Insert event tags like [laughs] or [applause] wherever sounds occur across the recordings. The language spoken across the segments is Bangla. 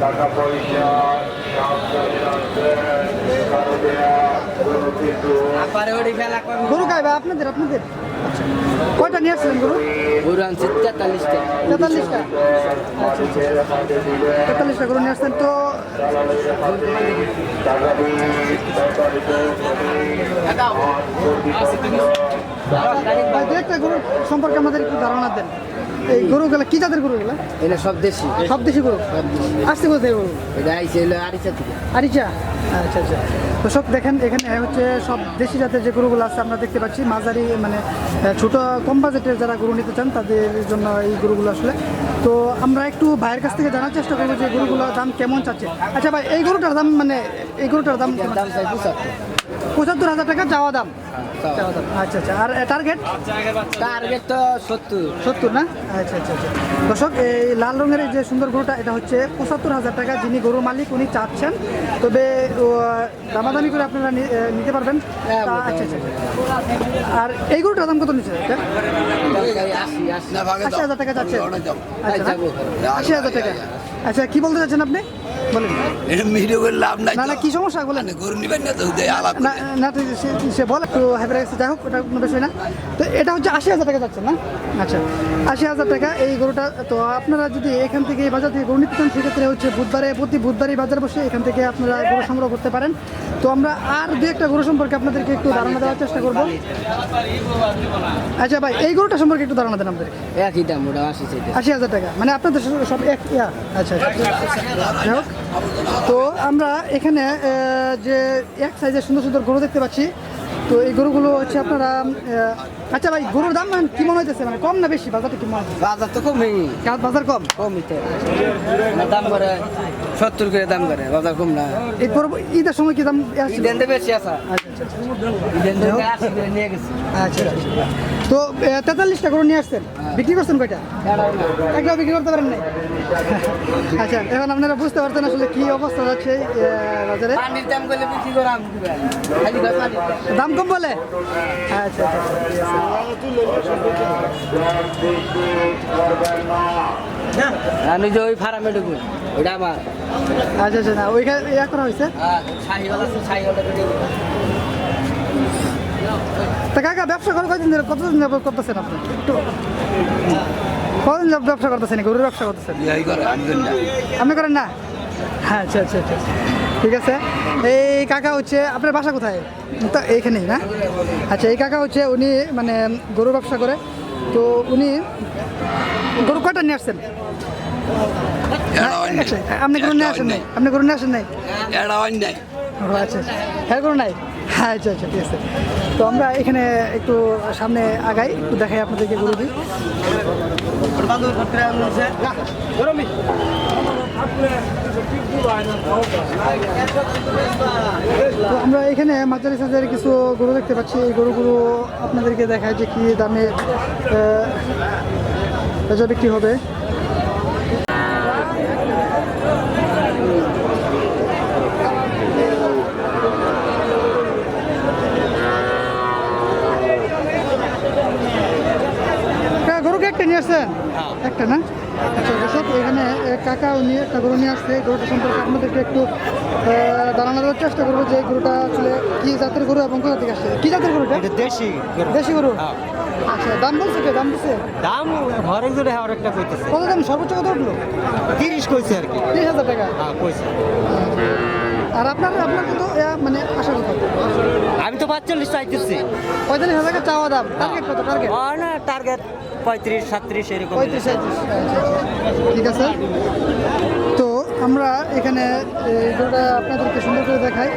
টাকা পয়সা গরু আপনাদের আপনাদের আচ্ছা কয়টা নিয়ে আসছিলেন গরু গরু আনছে তেতাল্লিশটা তেতাল্লিশটা আচ্ছা আচ্ছা তেতাল্লিশটা গরু নিয়ে আসছেন তো একটা গরু সম্পর্কে আমাদের একটু ধারণা দেন। এই গরুগুলো কি জাতের গরুগুলো? এটা সব দেশি। সব দেশি গরু? আসতে কোথা থেকে গরু? এটা আইসে হলো আড়িশা থেকে। আরিচা? আচ্ছা আচ্ছা। তো সব দেখেন এখানে হচ্ছে সব দেশি জাতের যে গরুগুলো আছে আমরা দেখতে পাচ্ছি। মাঝারি মানে ছোট কম বাজেটের যারা গরু নিতে চান তাদের জন্য এই গরুগুলো আসলে। তো আমরা একটু ভাইয়ের কাছ থেকে জানার চেষ্টা করব যে গরুগুলোর দাম কেমন চাচ্ছে। আচ্ছা ভাই এই গরুটার দাম মানে এই গরুটার দাম? দাম চাই পঁচাত্তর হাজার টাকা চাওয়া দাম। চাওয়া দাম। আচ্ছা আচ্ছা। আর টার্গেট টার্গেট তো সত্তর। সত্তর না? আচ্ছা আচ্ছা আচ্ছা। দর্শক এই লাল রঙের যে সুন্দর গরুটা এটা হচ্ছে পঁচাত্তর হাজার টাকা যিনি গরুর মালিক উনি চাচ্ছেন। তবে দামাদামি করে আপনারা নিতে পারবেন। হ্যাঁ, আচ্ছা আচ্ছা আচ্ছা। আর এই গরুটার দাম কত নিচ্ছে? আশি হাজার টাকা যাচ্ছে আচ্ছা আশি হাজার টাকা। আচ্ছা কি বলতে চাচ্ছেন আপনি? বলেন। এটা ভিডিও করে লাভ নাই না না কি সমস্যা বলেন? গরু নিবেন না তো দেয় না না ঠিক সে- সে বলে একটু হাইপার গেছে যাই হোক ওটা কোনো বিষয় না। তো এটা হচ্ছে আশি হাজার টাকা যাচ্ছে না? আচ্ছা আশি হাজার টাকা এই গরুটা তো আপনারা যদি এখান থেকে এই বাজার থেকে গরু নিতে চান সেক্ষেত্রে হচ্ছে বুধবারে প্রতি বুধবারই বাজার বসে এখান থেকে আপনারা গরু সংগ্রহ করতে পারেন। তো আমরা আর দু একটা গরু সম্পর্কে আপনাদেরকে একটু ধারণা দেওয়ার চেষ্টা করব। আচ্ছা ভাই এই গরুটা সম্পর্কে একটু ধারণা দেন আমাদের একই দাম ওটা আশি আশি হাজার টাকা মানে আপনাদের সব- এক আচ্ছা আচ্ছা। যাই হোক। তো আমরা এখানে যে এক সাইজের সুন্দর সুন্দর গরু দেখতে পাচ্ছি। তো এই গরুগুলো হচ্ছে আপনারা আচ্ছা ভাই গরুর দাম মানে কি মনে হইতেছে? মানে কম না বেশি? বাজারটা কি মনে বাজার তো কমই। বাজার কম? কমই তো দাম করে সত্তর করে দাম করে বাজার কম না। এই পরব ঈদের সময় কি দাম বেশি? আসা আচ্ছা আচ্ছা আচ্ছা। তো আশি করে নিয়ে আচ্ছা আচ্ছা। তেতাল্লিশটা আসছেন। বিক্রি করছেন কয়টা? একটাও বিক্রি করতে পারেন নাই? [laughs] আচ্ছা এখন আপনারা বুঝতে পারছেন আসলে কি অবস্থা যাচ্ছে বাজারে? দাম আমি কম বলে? আচ্ছা আচ্ছা আমি যে ওই ফার্মে ঢুকুন ওইটা আমার। আচ্ছা আচ্ছা ওইখানে ইয়া করা হয়েছে? তা কাকা ব্যবসা করে কতদিন ধরে কতদিন করতেছেন আপনি? একটু কতদিন ব্যবসা করতেছেন গরুর ব্যবসা করতেছেন? আপনি করেন না? হ্যাঁ আচ্ছা আচ্ছা আচ্ছা ঠিক আছে। এই কাকা হচ্ছে আপনার বাসা কোথায়? তো এইখানেই না? আচ্ছা এই কাকা হচ্ছে উনি মানে গরু ব্যবসা করে। তো উনি গরু কয়টা নিয়ে আসছেন? আচ্ছা, আপনি গরু নিয়ে আসেন নাই? আপনি গরু নিয়ে আসেন নাই? আচ্ছা আচ্ছা। হ্যাঁ করো নাই? হ্যাঁ আচ্ছা আচ্ছা ঠিক আছে। তো আমরা এখানে একটু সামনে আগাই, একটু দেখাই আপনাদেরকে গরু দিই তো আমরা এখানে মাঝারি সাইজের কিছু গরু দেখতে পাচ্ছি। এই গরুগুলো আপনাদেরকে দেখায় যে কি দামে বেচা বিক্রি হবে কাকা, গরু কি একটা নিয়ে আসছেন? একটা না? আচ্ছা দর্শক এখানে কাকা উনি একটা গরু নিয়ে আসছে। গরুটা সম্পর্কে আপনাদেরকে একটু দেওয়ার চেষ্টা করব যে গরুটা আসলে কি জাতের গরু এবং কোথা থেকে আসছে। কি জাতের গরুটা? দেশি দেশি গরু? আচ্ছা দাম বলছে কে? দাম দিচ্ছে দাম ঘরে জুড়ে আর একটা কইতেছে। কত দাম? সর্বোচ্চ কত উঠল? তিরিশ কইছে আর কি। তিরিশ হাজার টাকা। হ্যাঁ কইছে। আর আপনার আপনার এ, মানে আশা কত? আমি তো পাঁচচল্লিশ চাইতেছি। পঁয়তাল্লিশ হাজার টাকা চাওয়া দাম। টার্গেট কত? টার্গেট না টার্গেট পঁয়ত্রিশ সাত্রিশ এরকম পঁয়ত্রিশ সাঁত্রিশ। ঠিক আছে? তো আমরা এখানে গরুটা আপনাদেরকে সুন্দর করে দেখাই।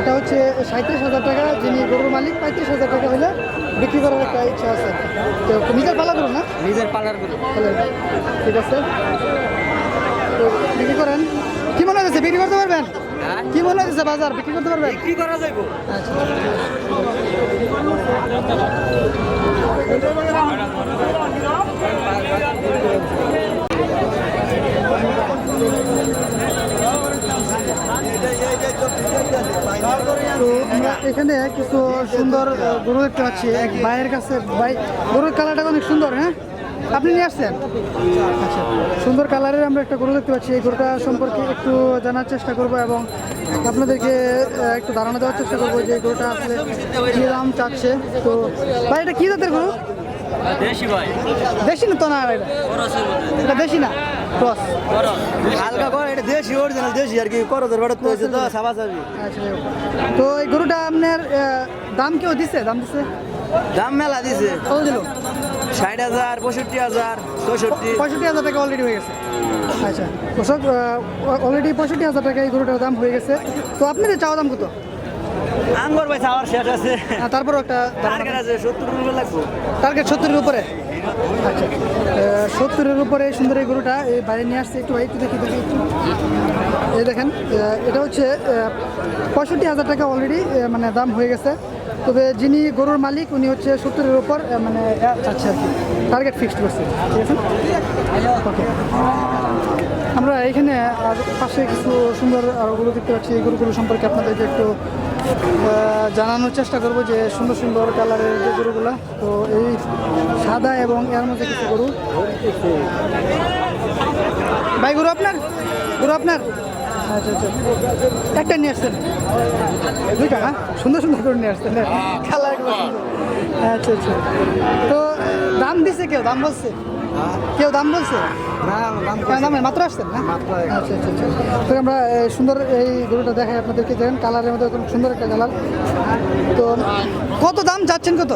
এটা হচ্ছে সাঁত্রিশ হাজার টাকা যিনি গরুর মালিক পঁয়ত্রিশ হাজার টাকা হলে বিক্রি করার একটা ইচ্ছা আছে। তো নিজের পালা করুন না? নিজের পালার তাহলে ঠিক আছে? তো বিক্রি করেন। কি মনে হচ্ছে বিক্রি করতে পারবেন? হ্যাঁ? কি মনে হচ্ছে বাজার বিক্রি করতে পারবেন? কি করা যাইবো। আচ্ছা তো আমরা এখানে কিছু সুন্দর গরু দেখতে পাচ্ছি। এক ভাইয়ের কাছে, ভাই, গরুর কালারটা অনেক সুন্দর হ্যাঁ? আপনি নিয়ে আসছেন? আচ্ছা সুন্দর কালারের আমরা একটা গরু দেখতে পাচ্ছি। এই গরুটা সম্পর্কে একটু জানার চেষ্টা করব এবং আপনাদেরকে একটু ধারণা দেওয়ার চেষ্টা করব যে গরুটা আসলে কী দাম চাচ্ছে। তো, ভাই, এটা কী জাতের গরু? দেশি ভাই। দেশি না তো না এটা এটা দেশি না? ক্রস। হালকা করে এটা দেশি অরিজিনাল দেশি আর কি বাড়ি তো তো সাবা সাবি। আচ্ছা তো এই গরুটা আপনার দাম কেউ দিচ্ছে দাম দিচ্ছে দাম মেলা দিছে। কত দিল? ষাট হাজার পঁয়ষট্টি হাজার চৌষট্টি পঁয়ষট্টি হাজার টাকা অলরেডি হয়ে গেছে। আচ্ছা অলরেডি পঁয়ষট্টি হাজার টাকা এই গরুটার দাম হয়ে গেছে। তো আপনাদের চাওয়া দাম কত? আঙ্গর ভাই চাওয়ার শেষ আছে। তারপর তারপরও একটা টার্গেট আছে। সত্তর রুপে লাগবে। টার্গেট সত্তরের উপরে। আচ্ছা। সত্তরের উপরে সুন্দর এই গরুটা এই বাইরে নিয়ে আসছে একটু ভাই একটু দেখি দেখি একটু। এই দেখেন এটা হচ্ছে পঁয়ষট্টি হাজার টাকা অলরেডি মানে দাম হয়ে গেছে। তবে যিনি গরুর মালিক উনি হচ্ছে সত্তরের আহ, মানে চাচ্ছে আর কি। টার্গেট ফিক্সড করছে। ঠিক আছে? ওকে আমরা এখানে আর পাশে কিছু সুন্দর গরু দেখতে পাচ্ছি। এই গরুগুলো সম্পর্কে আপনাদেরকে একটু জানানোর চেষ্টা করব যে সুন্দর সুন্দর কালারের যে গরুগুলা তো এই সাদা এবং এর মধ্যে কিছু গরু। ভাই গরু আপনার? গরু আপনার? আচ্ছা আচ্ছা একটা নিয়ে আসছেন? দুইটা হ্যাঁ? সুন্দর সুন্দর করে নিয়ে আসছেন কালার আচ্ছা আচ্ছা। তো দাম দিছে কেউ? দাম বলছে? কেউ দাম বলছে? কেন দাম নেই? মাত্র আসছেন না? আচ্ছা আচ্ছা আচ্ছা। তো আমরা সুন্দর এই গরুটা দেখাই আপনাদেরকে দেখেন কালারের মধ্যে খুব সুন্দর একটা কালার। তো কত দাম যাচ্ছেন কত?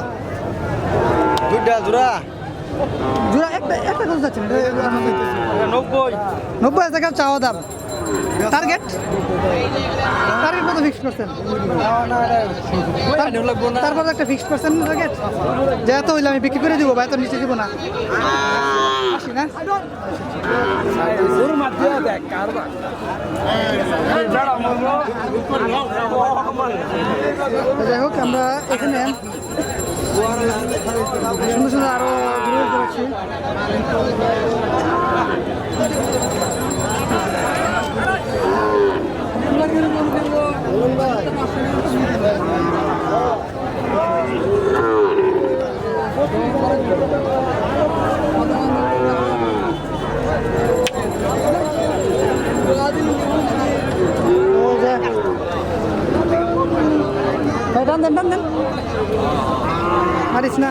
দুইটা জোড়া। জোড়া একটা একটা কত যাচ্ছেন। নব্বই। নব্বই হাজার টাকা চাওয়া দাম। টার্গেট টার্গেট কত ফিক্সড করছেন? তারপর একটা ফিক্সড করছেন টার্গেট যে এত হইলে আমি বিক্রি করে দিব, বা এত নিচে দিব না। না? যাই হোক, আমরা এখানে সুন্দর সুন্দর আরও ঘুরে দেখতে পাচ্ছি ও যে ভাই টান দেন মারিস না